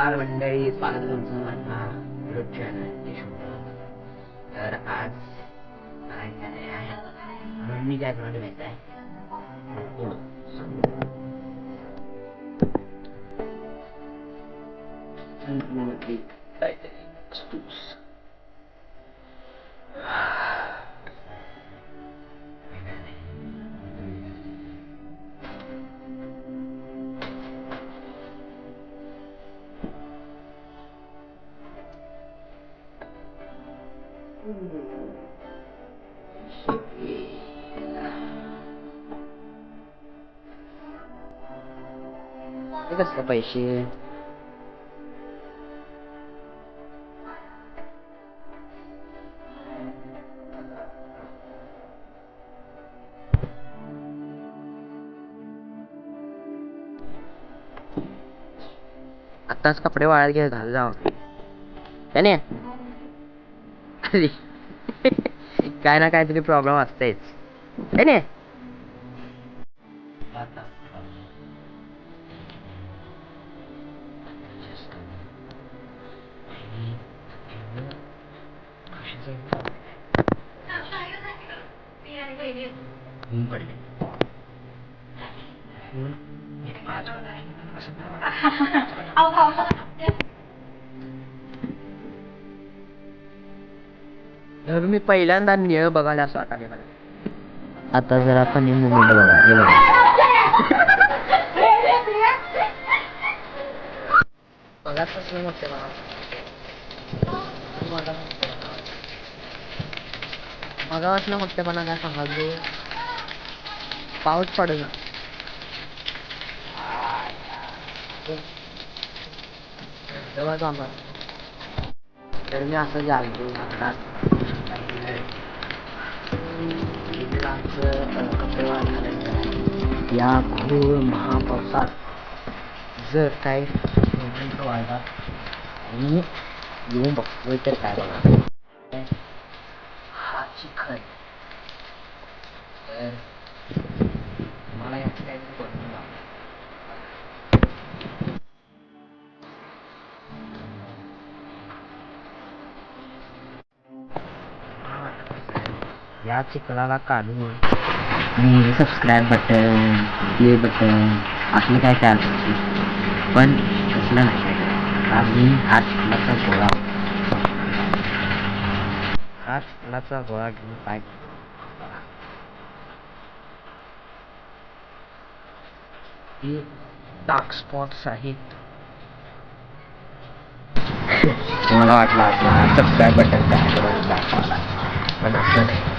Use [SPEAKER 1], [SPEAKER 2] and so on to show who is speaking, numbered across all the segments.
[SPEAKER 1] नमस्कार मंडळी स्वागत तुमचं माझ्या YouTube channel देशमुख. तर आज काय काय आहे? म्हणून मी काय करणार माहिती आहे काहीतरी हे कसले पैसे आत्ताच कपडे वाळत घे घाल जाऊ. त्याने अरे काय ना काहीतरी प्रॉब्लेम असतेच. त्याने ना? तर मी पहिल्यांदा निळ बघायला असं वाटायला मला आता जर आपण हे मुवमेंट बघा हे बघा. बघाच मोठे मगापासून मोठेपणा काय सांगाल पाऊस पडेल तेव्हा आम्हाला तर मी असं जागलो वाळल्यानंतर या घोर महापावसात जर काय सिमेंट वाळला आणि येऊन बघतोय तर काय बघा हा चिखल तर मला याचं काहीतरी बनवून दाखवा. या चिखलाला काढून आणि सबस्क्राईब बटन प्ले बटन असलं काय काय असतं पण तसलं नाही आम्ही हा गोळा हा चिखलाचा गोळा घेऊन काय हे डार्क स्पॉट्स आहेत मला वाटलं असं सबस्क्राईब बटन काय करून दाखवा पण असं नाही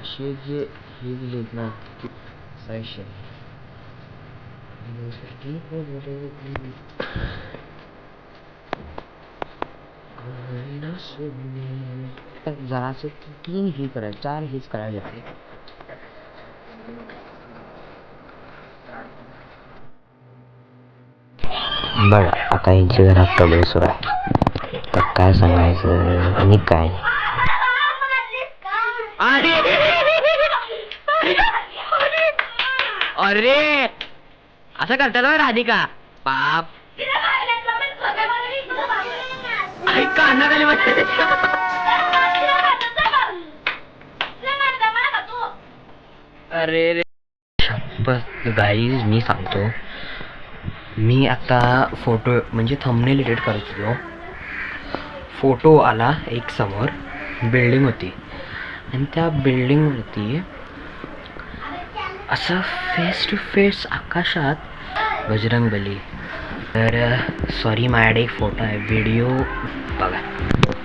[SPEAKER 1] असे असे जे हे दिलेत ना सहाशे जरासे तीन ही करायचे चार हीच करायचे होते बरं आता यांची घरात प्रॉब्लेम सुरू आहे. तर काय सांगायचं आणि काय अरे! अरे! असं करतात होय राधिका. बाप. कानाखाली बसते अरे रे. बस गाईज मी सांगतो. मी आता फोटो म्हणजे थंबनेल एडिट करत होतो. फोटो आला एक समोर. बिल्डिंग होती. आणि त्या बिल्डिंगवरती असं फेस टू फेस आकाशात बजरंग बली. तर uh, सॉरी माझ्याकडे एक फोटो आहे. व्हिडिओ बघा.